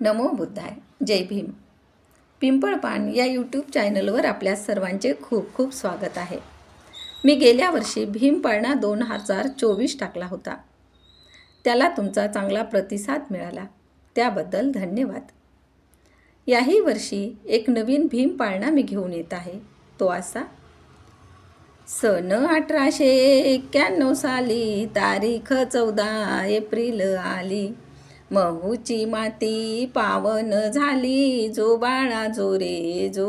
नमो बुद्धाय. जय भीम. पिंपळपान या यूट्यूब चॅनलवर आपल्या सर्वांचे खूप खूप स्वागत आहे. मी गेल्या वर्षी भीमपाळणा दोन हजार चोवीस टाकला होता. त्याला तुमचा चांगला प्रतिसाद मिळाला. त्याबद्दल धन्यवाद. याही वर्षी एक नवीन भीमपाळणा मी घेऊन येत आहे. तो असा. सन अठराशे एक्क्याण्णव साली तारीख चौदा एप्रिल आली. महूची माती पावन झाली जो बाळा जो रे जो.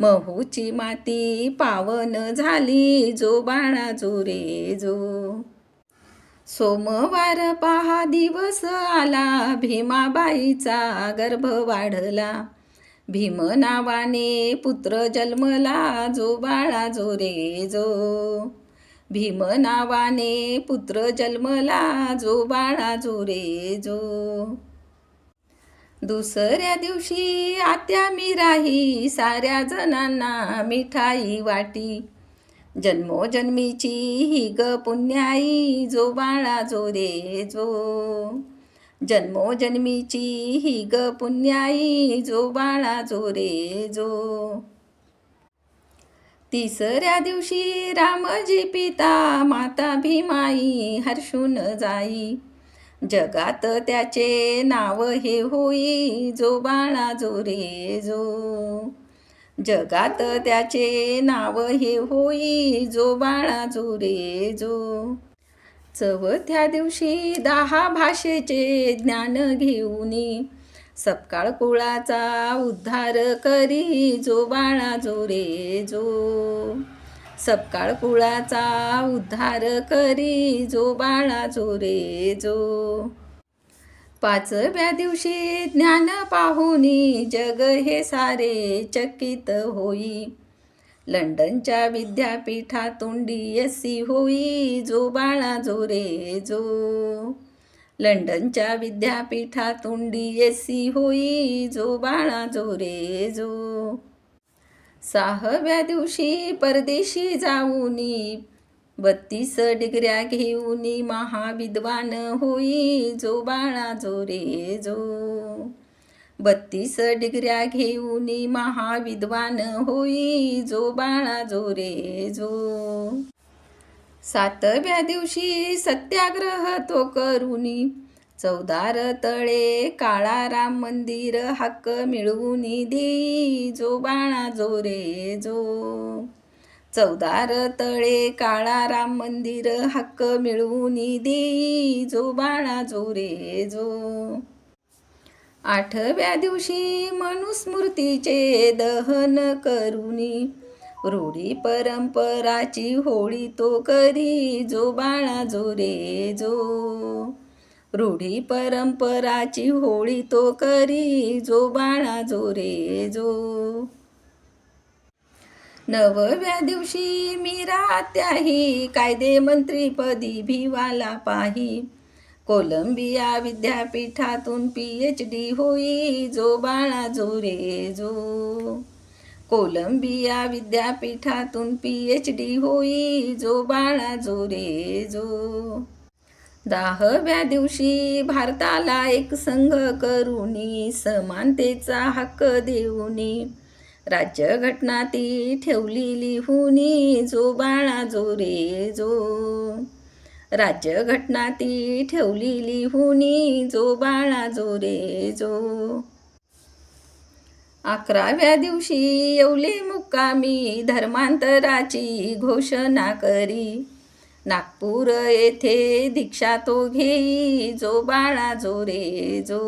महूची माती पावन झाली जो बाळा जो रे जो. सोमवार पहा दिवस आला भीमाबाईचा गर्भ वाढला. भीम नावाने पुत्र जन्मला जो बाळा जो रे जो. भीम नावाने पुत्र जन्मला जो बाळा जो रे जो. दुसऱ्या दिवशी आत्या मिराही साऱ्या जणांना मिठाई वाटी. जन्मोजन्मीची ही ग पुण्याई जो बाळा जो रे जो. जन्मोजन्मीची ही ग पुण्याई जो बाळा जो रे जो. तिसऱ्या दिवशी रामजी पिता माता भीमाई हर्षून जाई. जगात त्याचे नाव हे होई जो बाळा जो रे जो. जगात त्याचे नाव हे होई जो बाळा जो रे जो. चवथ्या दिवशी दहा भाषेचे ज्ञान घेऊनी सपकाळ कुळाचा उद्धार करी जो बाळा जो रे जो. सपकाळ कुळाचा उद्धार करी जो बाळा जो रे जो. पाचव्या दिवशी ज्ञान पाहुनी जग हे सारे चकित होई. लंडनच्या विद्यापीठातून डी एस सी होई जो बाळा जो रे जो. लंडनच्या विद्यापीठातून डी एस सी होई जो बाळा जो रे जो. सहाव्या दिवशी परदेशी जाऊनी बत्तीस डिग्र्या घेऊनी महाविद्वान होई जो बाळा जो रे जो. बत्तीस डिग्र्या घेऊनी महाविद्वान होई जो बाळा जो रे जो. सातव्या दिवशी सत्याग्रह तो करुनी. चौदार तळे काळा राम मंदिर हक्क मिळवून देई जो बाणा जो रे जो. चौदार तळे काळा राम मंदिर हक्क मिळवून देई जो बाणा जो रे जो. आठव्या दिवशी मनुस्मृतीचे दहन करुनी. रूढी परंपराची होळी तो करी जो बाळा जो रे जो. रूढी परंपराची होळी तो करी जो बाळा जो रे जो. नवव्या दिवशी मी रात्याही कायदे मंत्रीपदी भिवाला पाही. कोलंबिया विद्यापीठातून पी एच डी होई जो बाळा जो रे जो. कोलंबिया विद्यापीठातून पी एच डी होई जो बाळा जो रे जो. दहाव्या दिवशी भारताला एक संघ करुणी समानतेचा हक्क देऊनी. राज्यघटना ती ठेवली लिहुनी जो बाळा जो रे जो. राज्यघटना ती ठेवली लिहुनी जो बाळा जो रे जो. अकराव्या दिवशी येवले मुक्कामी धर्मांतराची घोषणा करी. नागपूर येथे दीक्षा तो घेई जो बाळा जो रे जो.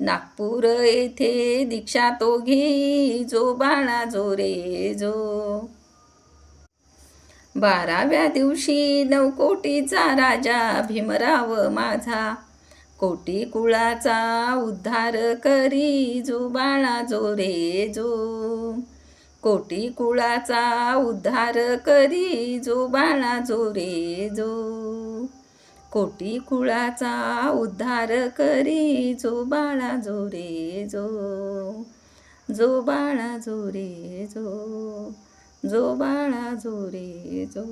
नागपूर येथे दीक्षा तो घेई जो बाळा जो रे जो. बाराव्या दिवशी नवकोटीचा राजा भीमराव माझा. कोटी कुळाचा उद्धार करी जो बाळा जो. रे जो कोटी कुळाचा उद्धार करी जो बाळा जो. रे जो कोटी कुळाचा उद्धार करी जो बाळा जो. रे जो जो. बाळा जो रे जो जो बाळा जो रे जो.